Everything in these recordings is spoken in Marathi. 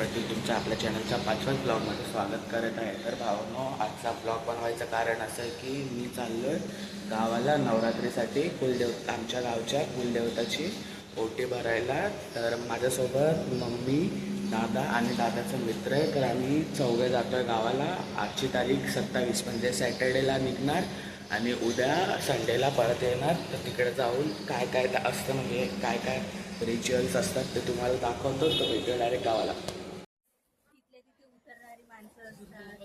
प्रतीक तुमच्या आपल्या चॅनलच्या पाचव्याच ब्लॉगमध्ये स्वागत करत आहे. तर भावानो आजचा ब्लॉग बनवायचं कारण असं आहे की मी चाललो आहे गावाला नवरात्रीसाठी कुलदेव आमच्या गावच्या कुलदेवताची ओटी भरायला. तर माझ्यासोबत मम्मी दादा आणि दादाचा मित्र आहे. तर आम्ही चौघे जातो आहे गावाला. आजची तारीख सत्तावीस म्हणजे सॅटर्डेला निघणार आणि उद्या संडेला परत येणार. तर तिकडे जाऊन काय काय असतं म्हणजे काय काय रिच्युअल्स असतात ते तुम्हाला दाखवतो. तर भेटतो डायरेक्ट गावाला तिथल्या तिथे उतरणारी माणसं असतात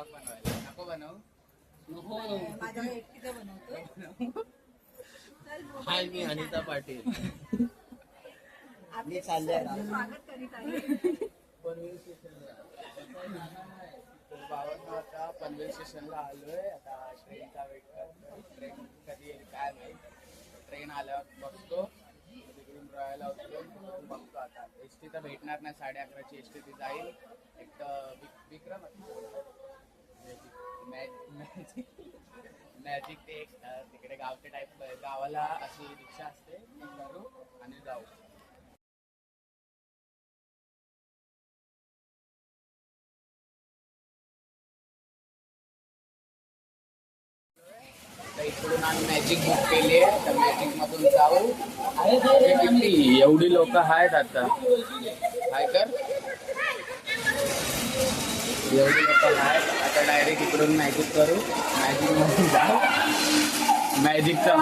ब्लॉग बनवायला नको बनव हाय मी अनिता पाटील. आपले स्वागत करीत आहे बावन्न आता पनवेल स्टेशनला आलोय. आता ट्रेनचा वेट करतोय ट्रेन कधी येईल काय माहीत. ट्रेन आल्यावर बघतो. तिकडून रॉयला उतरून बघतो आता. एस टी तर भेटणार नाही साडे अकराची एस टी ती जाईल. एक तर विक्रम. मॅजिक मॅजिक ते एक तिकडे गावच्या टाईप गावाला अशी रिक्षा असते करू आणि जाऊ. इकडून आम्ही मॅजिक बुक केली आहे तर मॅजिक मधून जाऊ. किती एवढी लोक आहेत आता. काय कर. एवढी लोक आहेत. आता डायरेक्ट इकडून मॅजिक करू. मॅजिक जाऊ. मॅजिकचा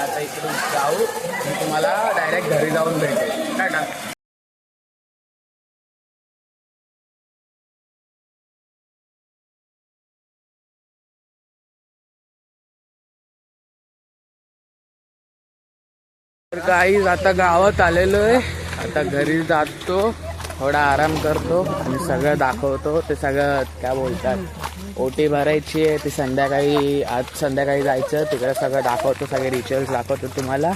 आता इकडून जाऊ. मी तुम्हाला डायरेक्ट घरी जाऊन भेटेल. टाटा तर काही आता गावात आलेलो आहे. आता घरी जातो. थोडा आराम करतो आणि सगळं दाखवतो ते सगळं काय बोलतात ओटी भरायची आहे ती संध्याकाळी आज संध्याकाळी जायचं तिकडे सगळं दाखवतो सगळे रिच्युअल्स दाखवतो तुम्हाला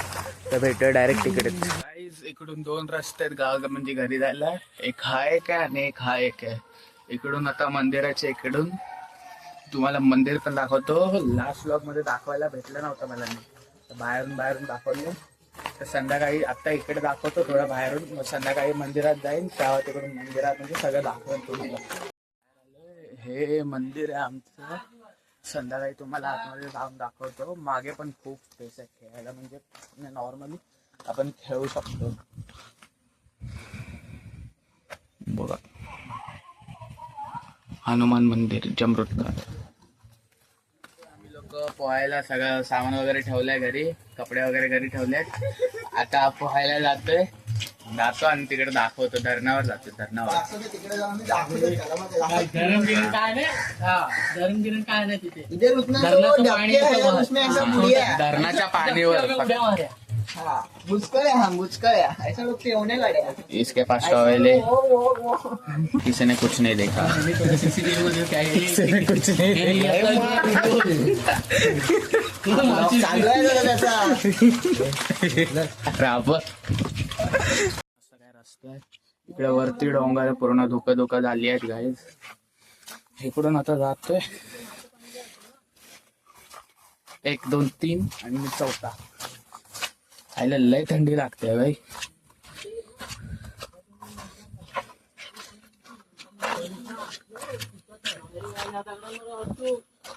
तर भेटतो डायरेक्ट तिकडेच इकडून दोन रस्ते आहेत गाव म्हणजे घरी जायला. एक हा एक आहे आणि एक हा एक आहे. इकडून आता मंदिराच्या इकडून तुम्हाला मंदिर पण दाखवतो. लास्ट ब्लॉगमध्ये दाखवायला भेटलं नव्हतं मला मी. बाहेरून बाहेरून दाखवलं. तर संध्याकाळी आता इकडे दाखवतो थोडं बाहेरून. मग संध्याकाळी मंदिरात जाईन त्या तिकडून मंदिरात म्हणजे सगळं दाखवेन तुम्हाला हे मंदिर आहे आमचं. संध्याकाळी तुम्हाला आतमध्ये जाऊन दाखवतो. मागे पण खूप स्पेस आहे खेळायला म्हणजे नॉर्मली आपण खेळू शकतो. बघा. हनुमान मंदिर जमृतकार पोहायला सगळं सामान वगैरे ठेवलंय घरी कपडे वगैरे घरी ठेवलेत. आता पोहायला जातोय. जातो आणि तिकडे दाखवतो धरणावर जातो धरणावर. गिरण काय नाही? हा गिरण काय नाही तिथे. धरणाच्या पाणीवर. हाँ मुझको है हाँ मुझको है ऐसा लोग के होने लगे हैं। इसके पास टॉवेले किसी ने कुछ नहीं देखा. काय केलं? कुछ नहीं हे आहे इकडे वरती डोंगर पूर्ण धुकं धुकं झाली आहेत गाईज इकडून आता जातोय. एक दोन तीन आणि मी चौथा. खायला लय थंडी लागते भाई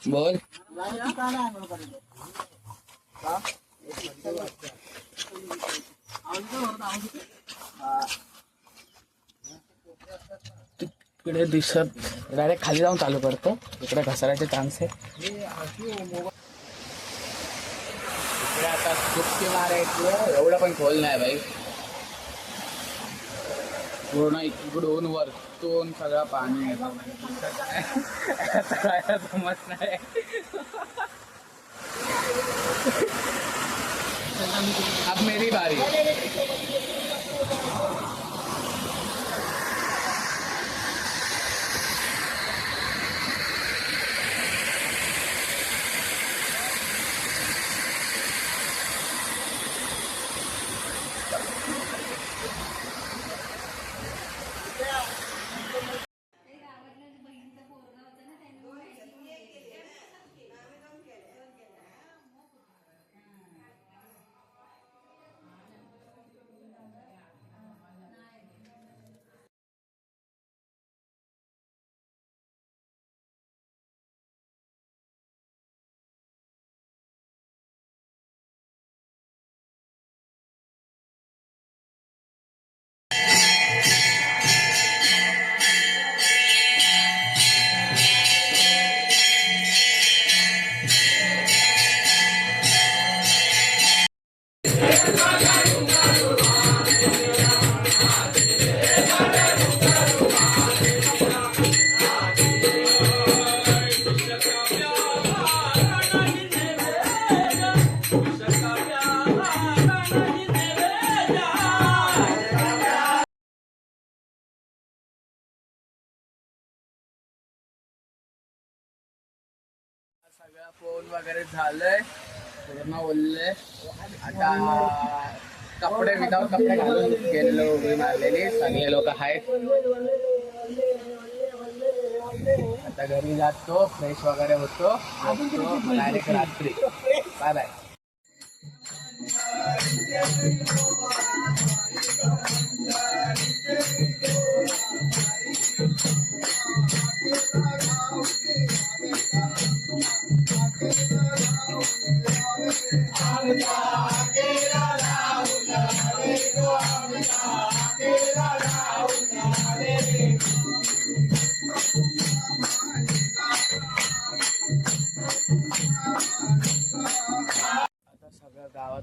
बोल तिकडे दिसत डायरेक्ट खाली जाऊन चालू करतो इकडे घसरायचे चान्स आहे इकडे आता सुट्टी मारायचं एवढं पण खोल नाही भाई. पूर्ण इकडून वरतून सगळं पाणी येतं समज नाही. अब मेरी बारी. फोन वगैरे झालंय. पूर्ण ओललंय. आता कपडे विदाऊट कपडे घालून गेलेलो उभी मारलेली. सगळे लोक आहेत. आता घरी जातो. फ्रेश वगैरे होतो. डायरेक्ट रात्री. बाय बाय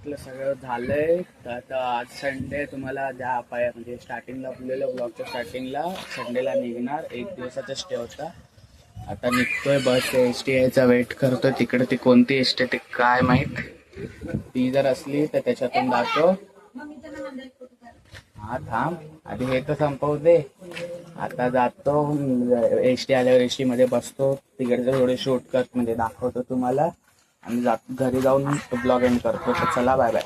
सगळं सगळं झालंय. तर आता आज संडे तुम्हाला द्या पाय म्हणजे स्टार्टिंगला बोललेलं ब्लॉगच्या स्टार्टिंगला संडेला निघणार. एक दिवसाचा स्टे होता. आता निघतोय बस. एस टी आयचा वेट करतोय. तिकडे ती कोणती एस टी ते काय माहीत? ती जर असली तर त्याच्यातून जातो हा थांब. आधी हे तर संपवू दे. आता जातो. एस टी आल्यावर एस टी मध्ये बसतो. तिकडचं थोडे शूट करत म्हणजे दाखवतो तुम्हाला. आणि जात घरी जाऊन ब्लॉग एंड करतो. तर चला बाय बाय